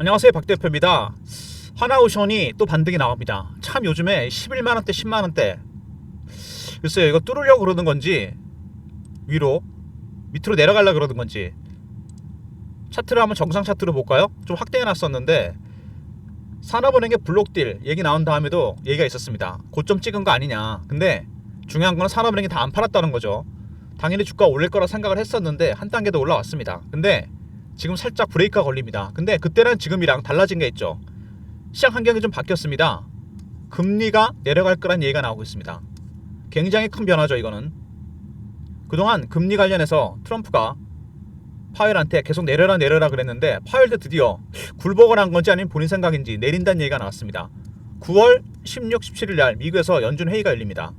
안녕하세요 박 대표입니다. 하나오션이 또 반등이 나옵니다. 참 요즘에 11만 원대, 10만 원대. 글쎄요 이거 뚫으려고 그러는 건지 위로 밑으로 내려가려 그러는 건지 차트를 한번 정상 차트로 볼까요? 좀 확대해 놨었는데 산업은행의 블록딜 얘기 나온 다음에도 얘기가 있었습니다. 고점 찍은 거 아니냐. 근데 중요한 거는 산업은행이 다 안 팔았다는 거죠. 당연히 주가 올릴 거라 생각을 했었는데 한 단계 더 올라왔습니다. 근데 지금 살짝 브레이크가 걸립니다. 근데 그때랑 지금이랑 달라진 게 있죠. 시장 환경이 좀 바뀌었습니다. 금리가 내려갈 거란 얘기가 나오고 있습니다. 굉장히 큰 변화죠, 이거는. 그동안 금리 관련해서 트럼프가 파웰한테 계속 내려라 내려라 그랬는데 파웰도 드디어 굴복을 한 건지 아니면 본인 생각인지 내린다는 얘기가 나왔습니다. 9월 16, 17일 날 미국에서 연준 회의가 열립니다.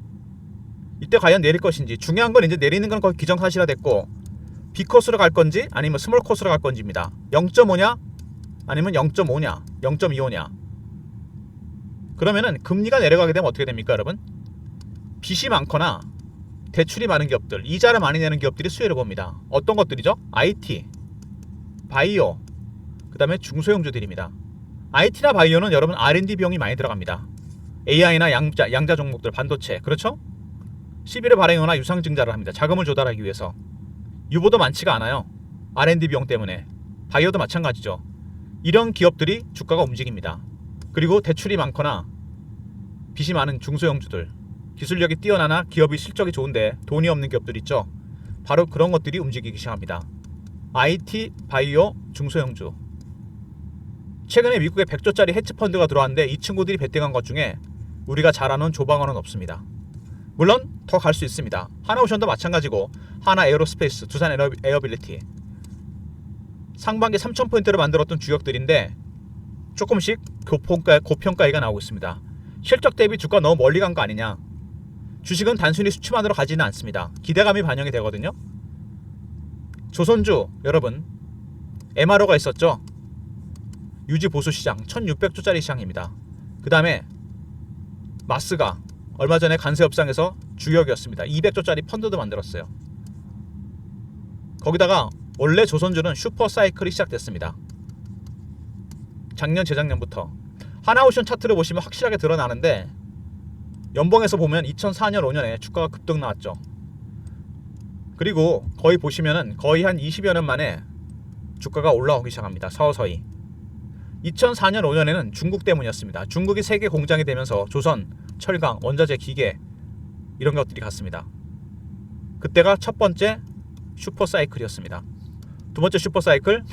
이때 과연 내릴 것인지 중요한 건 이제 내리는 건 거의 기정사실화 됐고 B 코스로 갈 건지 아니면 스몰 코스로 갈 건지입니다. 0.5냐 아니면 0.5냐 0.25냐 그러면은 금리가 내려가게 되면 어떻게 됩니까 여러분? 빚이 많거나 대출이 많은 기업들 이자를 많이 내는 기업들이 수혜를 봅니다. 어떤 것들이죠? IT, 바이오, 그 다음에 중소형주들입니다. IT나 바이오는 여러분 R&D 비용이 많이 들어갑니다. AI나 양자, 양자 종목들 반도체 그렇죠? 시비를 발행하거나 유상증자를 합니다. 자금을 조달하기 위해서. 유보도 많지가 않아요. R&D 비용 때문에. 바이오도 마찬가지죠. 이런 기업들이 주가가 움직입니다. 그리고 대출이 많거나 빚이 많은 중소형주들, 기술력이 뛰어나나 기업이 실적이 좋은데 돈이 없는 기업들 있죠. 바로 그런 것들이 움직이기 시작합니다. IT, 바이오, 중소형주. 최근에 미국에 100조짜리 헤지펀드가 들어왔는데 이 친구들이 베팅한 것 중에 우리가 잘 아는 조방어는 없습니다. 물론 더 갈 수 있습니다. 하나오션도 마찬가지고 하나 에어로스페이스, 두산 에어, 에어빌리티 상반기 3,000포인트를 만들었던 주역들인데 조금씩 고평가, 고평가가 나오고 있습니다. 실적 대비 주가 너무 멀리 간 거 아니냐. 주식은 단순히 수치만으로 가지는 않습니다. 기대감이 반영이 되거든요. 조선주 여러분 MRO가 있었죠. 유지 보수 시장 1,600조짜리 시장입니다. 그 다음에 마스가 얼마 전에 간세협상에서 주역이었습니다. 200조짜리 펀드도 만들었어요. 거기다가 원래 조선주는 슈퍼 사이클이 시작됐습니다. 작년 재작년부터 하나오션 차트를 보시면 확실하게 드러나는데 연봉에서 보면 2004년 5년에 주가가 급등 나왔죠. 그리고 거의 보시면은 거의 한 20여 년 만에 주가가 올라오기 시작합니다. 서서히. 2004년 5년에는 중국 때문이었습니다. 중국이 세계 공장이 되면서 조선, 철강, 원자재, 기계 이런 것들이 갔습니다. 그때가 첫 번째 슈퍼 사이클이었습니다. 두 번째 슈퍼 사이클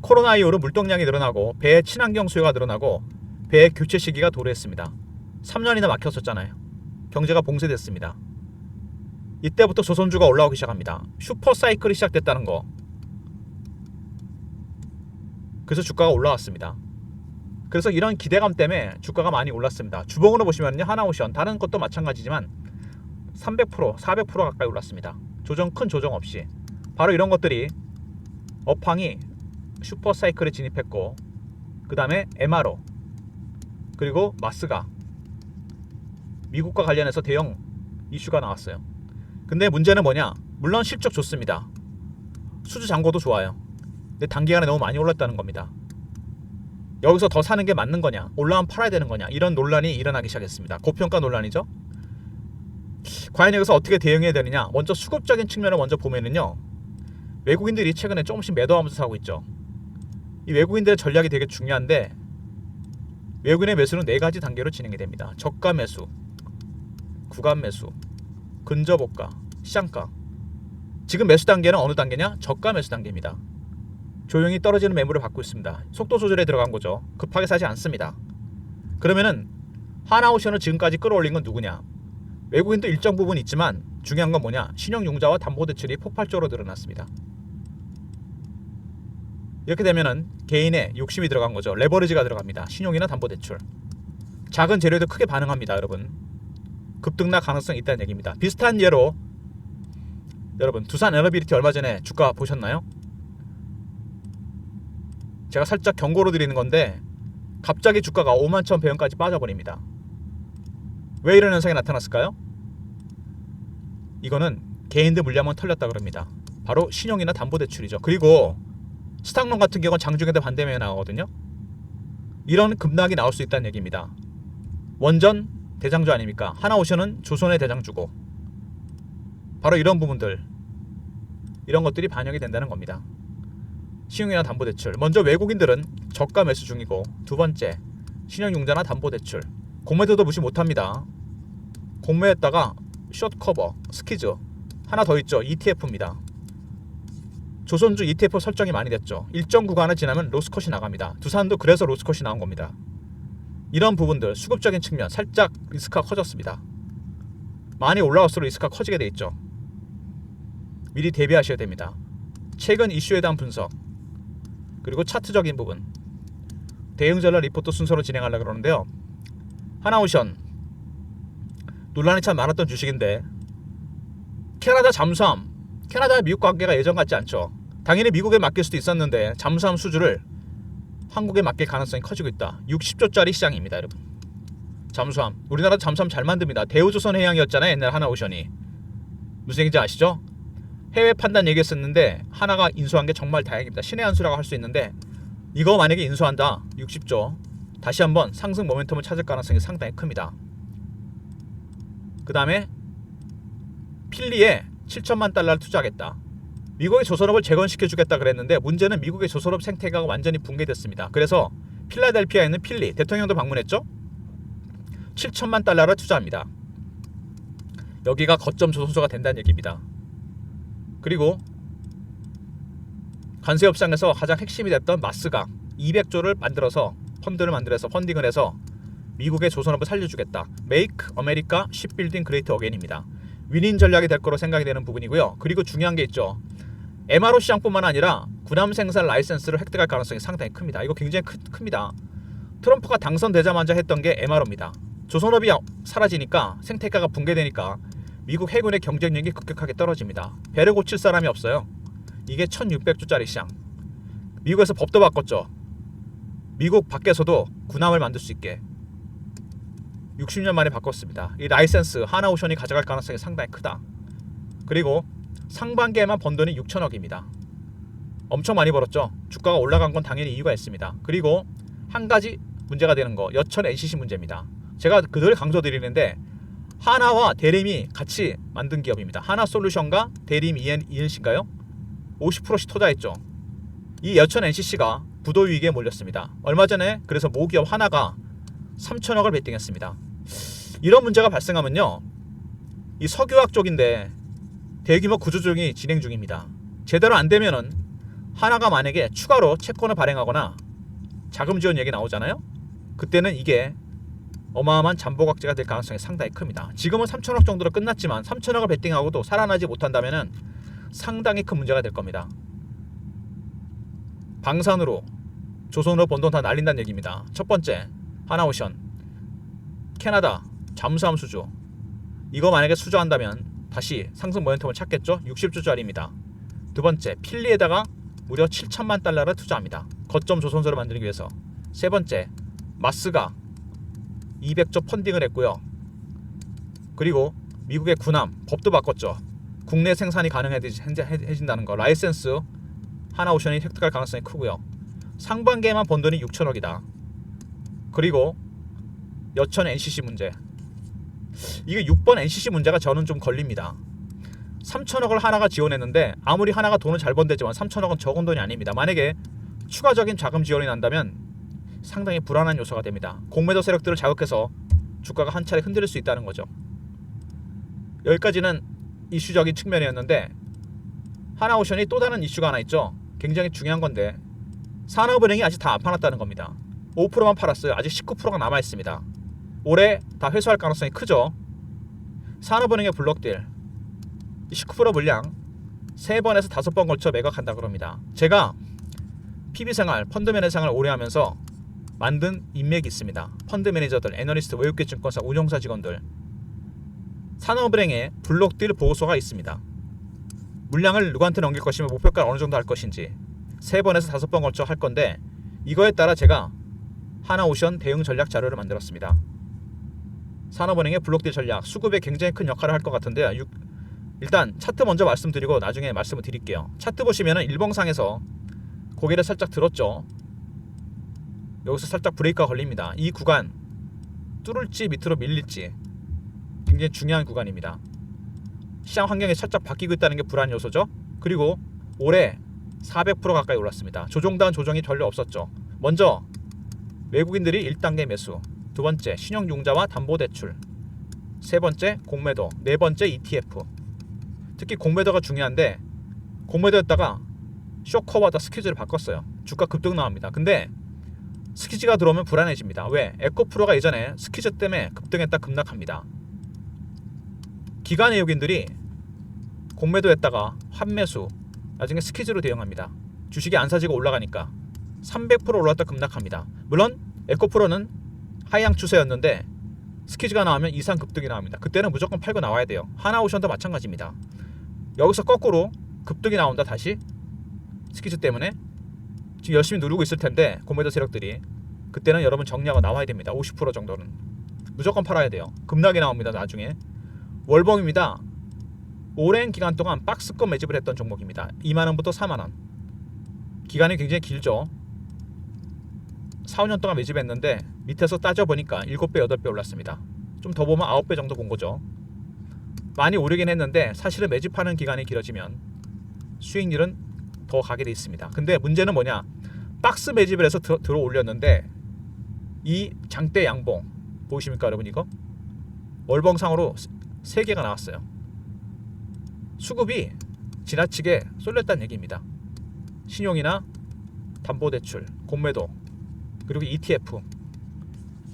코로나 이후로 물동량이 늘어나고 배의 친환경 수요가 늘어나고 배의 교체 시기가 도래했습니다. 3년이나 막혔었잖아요. 경제가 봉쇄됐습니다. 이때부터 조선주가 올라오기 시작합니다. 슈퍼 사이클이 시작됐다는 거. 그래서 주가가 올라왔습니다. 그래서 이런 기대감 때문에 주가가 많이 올랐습니다. 주봉으로 보시면요. 하나오션 다른 것도 마찬가지지만 300% 400% 가까이 올랐습니다. 조정 큰 조정 없이 바로 이런 것들이 업황이 슈퍼 사이클에 진입했고 그 다음에 MRO 그리고 마스가 미국과 관련해서 대형 이슈가 나왔어요. 근데 문제는 뭐냐? 물론 실적 좋습니다. 수주 잔고도 좋아요. 근데 단기간에 너무 많이 올랐다는 겁니다. 여기서 더 사는 게 맞는 거냐? 올라면 팔아야 되는 거냐? 이런 논란이 일어나기 시작했습니다. 고평가 논란이죠. 과연 여기서 어떻게 대응해야 되느냐? 먼저 수급적인 측면을 먼저 보면은요. 외국인들이 최근에 조금씩 매도하면서 사고 있죠. 이 외국인들의 전략이 되게 중요한데 외국인의 매수는 네 가지 단계로 진행이 됩니다. 저가 매수, 구간 매수, 근저보가, 시장가. 지금 매수 단계는 어느 단계냐? 저가 매수 단계입니다. 조용히 떨어지는 매물을 받고 있습니다. 속도 조절에 들어간 거죠. 급하게 사지 않습니다. 그러면은 하나오션을 지금까지 끌어올린 건 누구냐? 외국인도 일정 부분 있지만 중요한 건 뭐냐? 신용융자와 담보대출이 폭발적으로 늘어났습니다. 이렇게 되면은 개인의 욕심이 들어간 거죠. 레버리지가 들어갑니다. 신용이나 담보대출. 작은 재료도 크게 반응합니다, 여러분. 급등날 가능성이 있다는 얘기입니다. 비슷한 예로 여러분 두산 에너비리티 얼마 전에 주가 보셨나요? 제가 살짝 경고로 드리는 건데 갑자기 주가가 5만 1,100원까지 빠져버립니다. 왜 이런 현상이 나타났을까요? 이거는 개인들 물량만 털렸다 그럽니다. 바로 신용이나 담보대출이죠. 그리고 스탁론 같은 경우는 장중에도 반대면에 나오거든요. 이런 급락이 나올 수 있다는 얘기입니다. 원전 대장주 아닙니까? 하나오션은 조선의 대장주고 바로 이런 부분들 이런 것들이 반영이 된다는 겁니다. 신용이나 담보대출 먼저 외국인들은 저가 매수 중이고 두 번째 신용융자나 담보대출 공매도도 무시 못합니다. 공매했다가 숏커버 스키즈 하나 더 있죠 ETF입니다. 조선주 ETF 설정이 많이 됐죠. 일정 구간을 지나면 로스컷이 나갑니다. 두산도 그래서 로스컷이 나온 겁니다. 이런 부분들 수급적인 측면 살짝 리스크가 커졌습니다. 많이 올라갈수록 리스크가 커지게 돼 있죠. 미리 대비하셔야 됩니다. 최근 이슈에 대한 분석 그리고 차트적인 부분 대응 전략 리포트 순서로 진행하려고 그러는데요. 하나오션 논란이 참 많았던 주식인데 캐나다 잠수함 캐나다와 미국 관계가 예전 같지 않죠. 당연히 미국에 맡길 수도 있었는데 잠수함 수주를 한국에 맡길 가능성이 커지고 있다. 60조짜리 시장입니다, 여러분. 잠수함. 우리나라 잠수함 잘 만듭니다. 대우조선 해양이었잖아요, 옛날 하나오션이. 무슨 얘기인지 아시죠? 해외 판단 얘기했었는데 하나가 인수한 게 정말 다행입니다. 신의 한 수라고 할 수 있는데 이거 만약에 인수한다. 60조. 다시 한번 상승 모멘텀을 찾을 가능성이 상당히 큽니다. 그 다음에 필리에 7천만 달러를 투자하겠다. 미국의 조선업을 재건시켜 주겠다 그랬는데 문제는 미국의 조선업 생태계가 완전히 붕괴됐습니다. 그래서 필라델피아에 있는 필리 대통령도 방문했죠. 7천만 달러를 투자합니다. 여기가 거점 조선소가 된다는 얘기입니다. 그리고 관세 협상에서 가장 핵심이 됐던 마스가 200조를 만들어서 펀드를 만들어서 펀딩을 해서 미국의 조선업을 살려주겠다. Make America Shipbuilding Great Again입니다. 윈인 전략이 될 거로 생각이 되는 부분이고요. 그리고 중요한 게 있죠. MRO 시장뿐만 아니라 군함 생산 라이센스를 획득할 가능성이 상당히 큽니다. 이거 굉장히 크, 큽니다. 트럼프가 당선되자마자 했던 게 MRO입니다. 조선업이 사라지니까 생태계가 붕괴되니까 미국 해군의 경쟁력이 급격하게 떨어집니다. 배를 고칠 사람이 없어요. 이게 1600조짜리 시장. 미국에서 법도 바꿨죠. 미국 밖에서도 군함을 만들 수 있게 60년 만에 바꿨습니다. 이 라이센스 하나오션이 가져갈 가능성이 상당히 크다. 그리고 상반기에만 번 돈이 6천억입니다. 엄청 많이 벌었죠. 주가가 올라간 건 당연히 이유가 있습니다. 그리고 한 가지 문제가 되는 거 여천 NCC 문제입니다. 제가 그들 강조드리는데 하나와 대림이 같이 만든 기업입니다. 하나 솔루션과 대림 EN, ENC인가요? 50%씩 투자했죠. 이 여천 NCC가 부도 위기에 몰렸습니다. 얼마 전에 그래서 모기업 하나가 3천억을 베팅했습니다. 이런 문제가 발생하면요. 이 석유학 쪽인데 대규모 구조조정이 진행 중입니다. 제대로 안 되면은 하나가 만약에 추가로 채권을 발행하거나 자금 지원 얘기 나오잖아요. 그때는 이게 어마어마한 잠보각제가 될 가능성이 상당히 큽니다. 지금은 3천억 정도로 끝났지만 3천억을 베팅하고도 살아나지 못한다면은 상당히 큰 문제가 될 겁니다. 방산으로 조선으로 번돈 다 날린다는 얘기입니다. 첫 번째 하나오션 캐나다 잠수함 수주 이거 만약에 수주한다면 다시 상승 모멘텀을 찾겠죠 60조짜리입니다 두 번째 필리에다가 무려 7천만 달러를 투자합니다 거점 조선소를 만들기 위해서 세 번째 마스가 200조 펀딩을 했고요 그리고 미국의 군함 법도 바꿨죠 국내 생산이 가능해진다는 거 라이센스 하나오션이 획득할 가능성이 크고요 상반기에만 번 돈이 6천억이다 그리고 여천 NCC 문제. 이게 6번 NCC 문제가 저는 좀 걸립니다. 3천억을 하나가 지원했는데 아무리 하나가 돈을 잘 번대지만 3천억은 적은 돈이 아닙니다. 만약에 추가적인 자금 지원이 난다면 상당히 불안한 요소가 됩니다. 공매도 세력들을 자극해서 주가가 한 차례 흔들릴 수 있다는 거죠. 여기까지는 이슈적인 측면이었는데 하나오션이 또 다른 이슈가 하나 있죠. 굉장히 중요한 건데 산업은행이 아직 다 안 팔았다는 겁니다. 5%만 팔았어요. 아직 19%가 남아 있습니다. 올해 다 회수할 가능성이 크죠. 산업은행의 블록딜 19% 물량 3번에서 5번 걸쳐 매각한다 그럽니다. 제가 PB 생활, 펀드 매니저 생활 오래 하면서 만든 인맥이 있습니다. 펀드 매니저들, 애널리스트, 외국계 증권사, 운용사 직원들 산업은행에 블록딜 보고서가 있습니다. 물량을 누구한테 넘길 것이며 목표가 어느 정도 할 것인지 3번에서 5번 걸쳐 할 건데 이거에 따라 제가 하나오션 대응 전략 자료를 만들었습니다. 산업은행의 블록딜 전략 수급에 굉장히 큰 역할을 할 것 같은데 요. 일단 차트 먼저 말씀드리고 나중에 말씀을 드릴게요. 차트 보시면은 일봉상에서 고개를 살짝 들었죠. 여기서 살짝 브레이크가 걸립니다. 이 구간 뚫을지 밑으로 밀릴지 굉장히 중요한 구간입니다. 시장 환경이 살짝 바뀌고 있다는 게 불안 요소죠. 그리고 올해 400% 가까이 올랐습니다. 조종다운 조정이 별로 없었죠. 먼저 외국인들이 1단계 매수, 두 번째 신용융자와 담보대출, 세 번째 공매도, 네 번째 ETF. 특히 공매도가 중요한데 공매도였다가 쇼커와 다 스퀴즈를 바꿨어요. 주가 급등 나옵니다. 근데 스퀴즈가 들어오면 불안해집니다. 왜? 에코프로가 예전에 스퀴즈 때문에 급등했다 급락합니다. 기관 외국인들이 공매도했다가 환매수, 나중에 스퀴즈로 대응합니다. 주식이 안 사지고 올라가니까 300% 올랐다 급락합니다. 물론 에코프로는 하향 추세였는데 스퀴즈가 나오면 이상 급등이 나옵니다. 그때는 무조건 팔고 나와야 돼요. 하나오션도 마찬가지입니다. 여기서 거꾸로 급등이 나온다 다시 스퀴즈 때문에 지금 열심히 누르고 있을 텐데 공매도 세력들이 그때는 여러분 정리하고 나와야 됩니다. 50% 정도는 무조건 팔아야 돼요. 급락이 나옵니다. 나중에 월봉입니다. 오랜 기간 동안 박스권 매집을 했던 종목입니다. 2만 원부터 4만 원. 기간이 굉장히 길죠. 4, 5년 동안 매집했는데 밑에서 따져 보니까 7배, 8배 올랐습니다. 좀 더 보면 9배 정도 본 거죠. 많이 오르긴 했는데 사실은 매집하는 기간이 길어지면 수익률은 더 가게 돼 있습니다. 근데 문제는 뭐냐? 박스 매집을 해서 들어, 들어 올렸는데 이 장대 양봉 보이십니까 여러분 이거? 월봉상으로 세 개가 나왔어요. 수급이 지나치게 쏠렸다는 얘기입니다. 신용이나 담보대출, 공매도, 그리고 ETF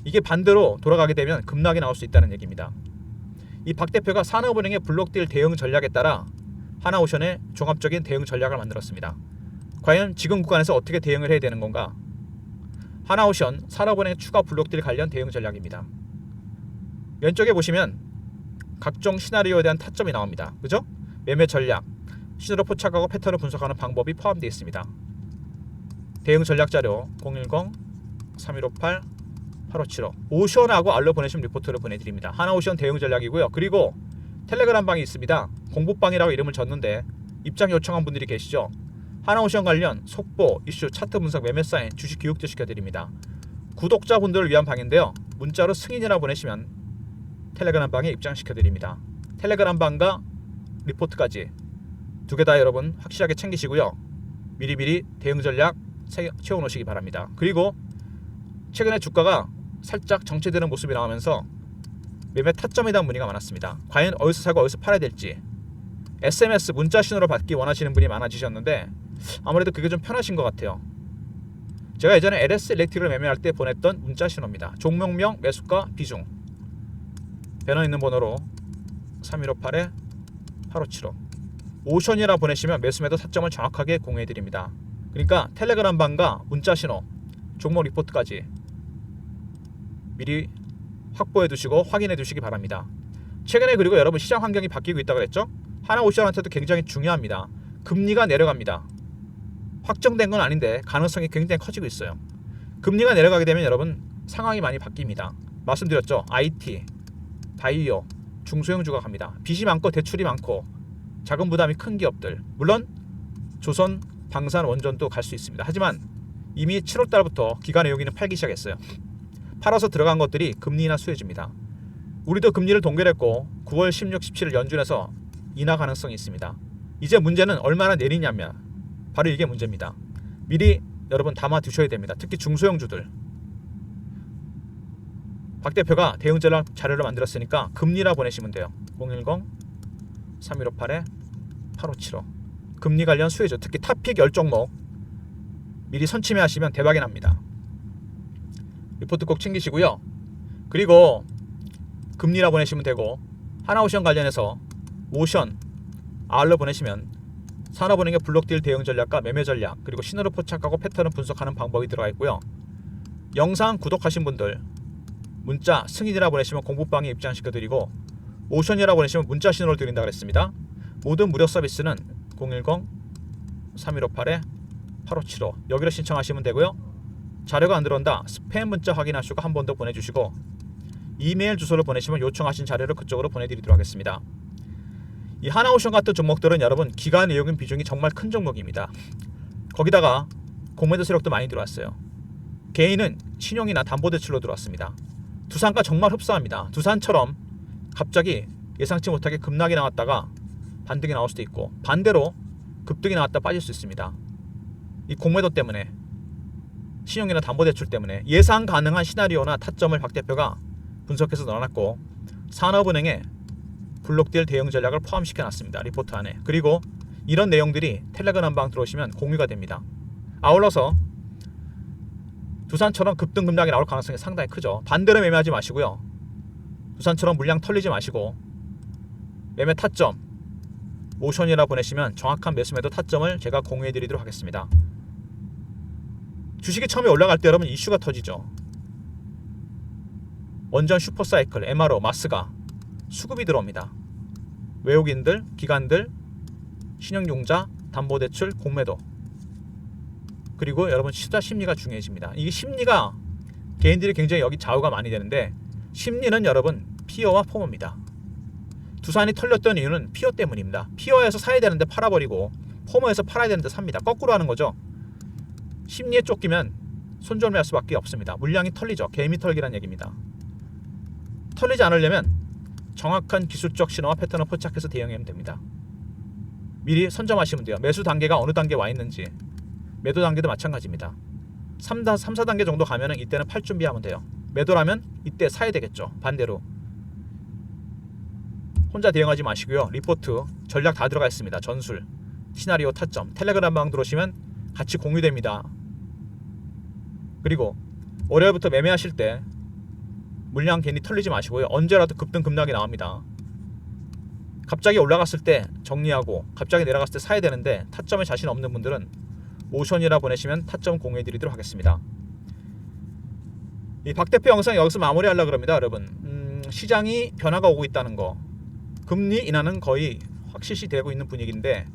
이게 반대로 돌아가게 되면 급락이 나올 수 있다는 얘기입니다. 이 박 대표가 산업은행의 블록딜 대응 전략에 따라 하나오션의 종합적인 대응 전략을 만들었습니다. 과연 지금 구간에서 어떻게 대응을 해야 되는 건가? 하나오션 산업은행 추가 블록딜 관련 대응 전략입니다. 왼쪽에 보시면 각종 시나리오에 대한 타점이 나옵니다. 그죠? 매매 전략, 신호를 포착하고 패턴을 분석하는 방법이 포함되어 있습니다. 대응 전략 자료 010 3158 8575 오션하고 알로 보내신 리포트를 보내드립니다. 하나오션 대응 전략이고요. 그리고 텔레그램 방이 있습니다. 공부방이라고 이름을 졌는데 입장 요청한 분들이 계시죠. 하나오션 관련 속보, 이슈, 차트 분석, 매매 사인, 주식 교육도 시켜드립니다. 구독자분들을 위한 방인데요. 문자로 승인이라 보내시면 텔레그램 방에 입장시켜드립니다. 텔레그램 방과 리포트까지 두 개 다 여러분 확실하게 챙기시고요. 미리미리 대응 전략 세- 채워놓으시기 바랍니다. 그리고 최근에 주가가 살짝 정체되는 모습이 나오면서 매매 타점에 대한 문의가 많았습니다. 과연 어디서 사고 어디서 팔아야 될지 SMS 문자 신호를 받기 원하시는 분이 많아지셨는데 아무래도 그게 좀 편하신 것 같아요. 제가 예전에 LS 일렉트릭을 매매할 때 보냈던 문자 신호입니다. 종목명, 매수가, 비중 배너 있는 번호로 3158에 8575 오션이라 보내시면 매수매도 타점을 정확하게 공유해 드립니다. 그러니까 텔레그램 방과 문자 신호, 종목 리포트까지 미리 확보해 두시고 확인해 두시기 바랍니다. 최근에 그리고 여러분 시장 환경이 바뀌고 있다고 그랬죠? 하나오션한테도 굉장히 중요합니다. 금리가 내려갑니다. 확정된 건 아닌데 가능성이 굉장히 커지고 있어요. 금리가 내려가게 되면 여러분 상황이 많이 바뀝니다. 말씀드렸죠? IT, 바이오, 중소형 주가 갑니다. 빚이 많고 대출이 많고 자금 부담이 큰 기업들 물론 조선, 방산, 원전도 갈 수 있습니다. 하지만 이미 7월 달부터 기관 외국인은 팔기 시작했어요. 팔아서 들어간 것들이 금리나 수혜줍니다. 우리도 금리를 동결했고 9월 16, 17일 연준에서 인하 가능성이 있습니다. 이제 문제는 얼마나 내리냐면 바로 이게 문제입니다. 미리 여러분 담아 두셔야 됩니다. 특히 중소형주들. 박 대표가 대응 자료를 만들었으니까 금리라 보내시면 돼요. 010 3158에 8575 금리 관련 수혜죠. 특히 탑픽 열 종목 미리 선침해 하시면 대박이 납니다. 리포트 꼭 챙기시고요. 그리고 금리라 보내시면 되고 하나오션 관련해서 오션 R로 보내시면 산업은행의 블록딜 대응 전략과 매매 전략 그리고 신호를 포착하고 패턴을 분석하는 방법이 들어가 있고요. 영상 구독하신 분들 문자 승인이라 보내시면 공부방에 입장시켜드리고 오션이라 보내시면 문자 신호를 드린다 그랬습니다. 모든 무료 서비스는 010 3158에 8575 여기로 신청하시면 되고요. 자료가 안 들어온다. 스팸 문자 확인하시고 한 번 더 보내주시고 이메일 주소를 보내시면 요청하신 자료를 그쪽으로 보내드리도록 하겠습니다. 이 하나오션 같은 종목들은 여러분 기간 외국인 비중이 정말 큰 종목입니다. 거기다가 공매도 세력도 많이 들어왔어요. 개인은 신용이나 담보대출로 들어왔습니다. 두산과 정말 흡사합니다. 두산처럼 갑자기 예상치 못하게 급락이 나왔다가 반등이 나올 수도 있고 반대로 급등이 나왔다 빠질 수 있습니다. 이 공매도 때문에 신용이나 담보대출 때문에 예상 가능한 시나리오나 타점을 박 대표가 분석해서 넣어놨고 산업은행에 블록딜 대응 전략을 포함시켜 놨습니다. 리포트 안에. 그리고 이런 내용들이 텔레그램 방 들어오시면 공유가 됩니다. 아울러서 두산처럼 급등 급락이 나올 가능성이 상당히 크죠. 반대로 매매하지 마시고요. 두산처럼 물량 털리지 마시고 매매 타점 모션이라 보내시면 정확한 매수매도 타점을 제가 공유해 드리도록 하겠습니다. 주식이 처음에 올라갈 때 여러분 이슈가 터지죠. 원전 슈퍼사이클, MRO, 마스가 수급이 들어옵니다. 외국인들, 기관들, 신용융자, 담보대출, 공매도 그리고 여러분 투자 심리가 중요해집니다. 이게 심리가 개인들이 굉장히 여기 좌우가 많이 되는데 심리는 여러분 피어와 포머입니다. 두산이 털렸던 이유는 피어 때문입니다. 피어에서 사야 되는데 팔아버리고 포머에서 팔아야 되는데 삽니다. 거꾸로 하는 거죠. 심리에 쫓기면 손절매할 수밖에 없습니다. 물량이 털리죠. 개미 털기란 얘기입니다. 털리지 않으려면 정확한 기술적 신호와 패턴을 포착해서 대응하면 됩니다. 미리 선점하시면 돼요. 매수 단계가 어느 단계 와 있는지 매도 단계도 마찬가지입니다. 3, 3, 4단계 정도 가면은 이때는 팔 준비하면 돼요. 매도라면 이때 사야 되겠죠. 반대로 혼자 대응하지 마시고요. 리포트 전략 다 들어가 있습니다. 전술, 시나리오 타점, 텔레그램 방 들어오시면 같이 공유됩니다. 그리고 월요일부터 매매하실 때 물량 괜히 털리지 마시고요. 언제라도 급등 급락이 나옵니다. 갑자기 올라갔을 때 정리하고 갑자기 내려갔을 때 사야 되는데 타점에 자신 없는 분들은 모션이라 보내시면 타점 공유해 드리도록 하겠습니다. 이 박 대표 영상 여기서 마무리하려고 그럽니다, 여러분. 음, 시장이 변화가 오고 있다는 거. 금리 인하는 거의 확실시 되고 있는 분위기인데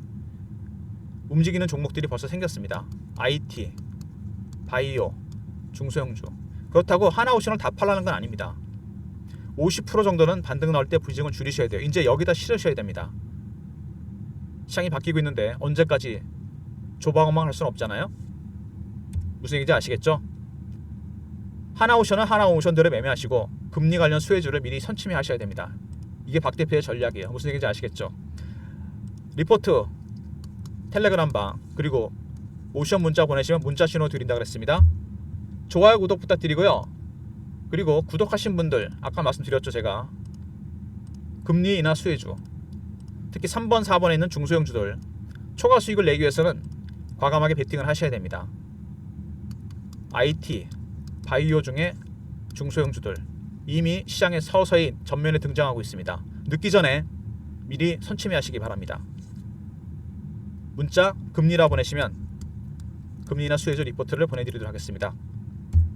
움직이는 종목들이 벌써 생겼습니다. IT, 바이오, 중소형주. 그렇다고 하나오션을 다 팔라는 건 아닙니다. 50% 정도는 반등 나올 때 부진을 줄이셔야 돼요. 이제 여기다 실으셔야 됩니다. 시장이 바뀌고 있는데 언제까지 조방만 할 수는 없잖아요. 무슨 얘기인지 아시겠죠? 하나 오션은 하나 오션대로 매매하시고 금리 관련 수혜주를 미리 선침해 하셔야 됩니다. 이게 박 대표의 전략이에요. 무슨 얘기인지 아시겠죠? 리포트, 텔레그램 방 그리고 오션 문자 보내시면 문자 신호 드린다 그랬습니다. 좋아요 구독 부탁드리고요. 그리고 구독하신 분들 아까 말씀드렸죠 제가 금리 인하 수혜주 특히 3번 4번에 있는 중소형주들 초과 수익을 내기 위해서는 과감하게 베팅을 하셔야 됩니다. IT, 바이오 중에 중소형주들 이미 시장에 서서히 전면에 등장하고 있습니다. 늦기 전에 미리 선침해 하시기 바랍니다. 문자 금리라 보내시면 금리나 수혜주 리포트를 보내드리도록 하겠습니다.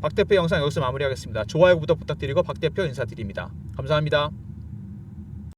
박 대표 영상 여기서 마무리하겠습니다. 좋아요 구독 부탁드리고 박 대표 인사드립니다. 감사합니다.